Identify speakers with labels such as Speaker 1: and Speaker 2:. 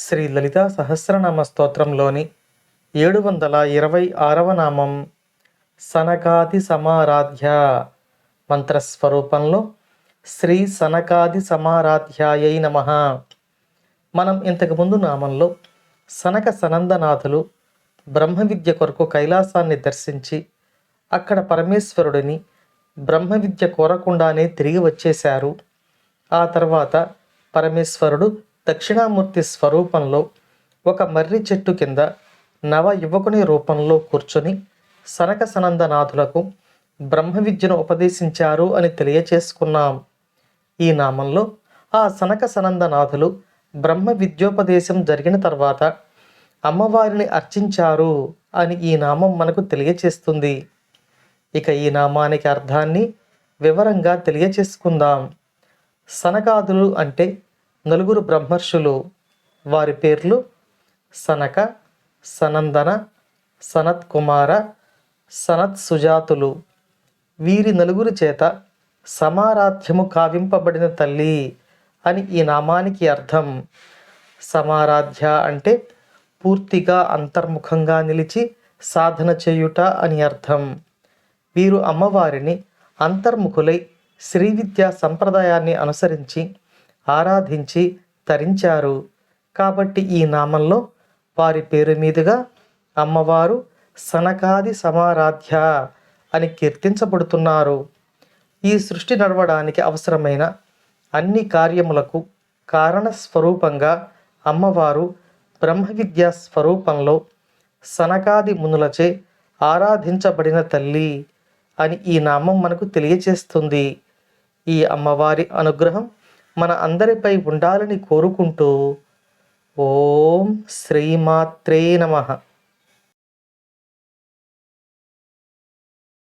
Speaker 1: శ్రీ లలితా సహస్రనామ స్తోత్రంలోని ఏడు వందల ఇరవై ఆరవ నామం సనకాది సమారాధ్య మంత్రస్వరూపంలో శ్రీ సనకాది సమారాధ్యాయై నమ. మనం ఇంతకుముందు నామంలో సనక సనందనాథులు బ్రహ్మ విద్య కొరకు కైలాసాన్ని దర్శించి అక్కడ పరమేశ్వరుడిని బ్రహ్మ విద్య కోరకుండానే తిరిగి వచ్చేశారు. ఆ తర్వాత పరమేశ్వరుడు దక్షిణామూర్తి స్వరూపంలో ఒక మర్రి చెట్టు కింద నవ యువకుని రూపంలో కూర్చొని సనక సనందనాథులకు బ్రహ్మ విద్యను ఉపదేశించారు అని తెలియచేసుకున్నాం. ఈ నామంలో ఆ సనక సనందనాథులు బ్రహ్మ విద్యోపదేశం జరిగిన తర్వాత అమ్మవారిని అర్చించారు అని ఈ నామం మనకు తెలియచేస్తుంది. ఇక ఈ నామానికి అర్థాన్ని వివరంగా తెలియచేసుకుందాం. సనకాదులు అంటే నలుగురు బ్రహ్మర్షులు వారి పేర్లు సనక సనందన సనత్ కుమార సనత్ సుజాతులు. వీరి నలుగురు చేత సమారాధ్యము కావింపబడిన తల్లి అని ఈ నామానికి అర్థం. సమారాధ్య అంటే పూర్తిగా అంతర్ముఖంగా నిలిచి సాధన చేయుట అని అర్థం. వీరు అమ్మవారిని అంతర్ముఖులై శ్రీ విద్యా సంప్రదాయాన్ని అనుసరించి ఆరాధించి తరించారు. కాబట్టి ఈ నామంలో వారి పేరు మీదుగా అమ్మవారు సనకాది సమారాధ్య అని కీర్తించబడుతున్నారు. ఈ సృష్టి నడవడానికి అవసరమైన అన్ని కార్యములకు కారణ స్వరూపంగా అమ్మవారు బ్రహ్మ విద్యా స్వరూపంలో సనకాది మునులచే ఆరాధించబడిన తల్లి అని ఈ నామం మనకు తెలియచేస్తుంది. ఈ అమ్మవారి అనుగ్రహం మన అందరిపై ఉండాలని కోరుకుంటూ ఓం శ్రీమాత్రే నమః.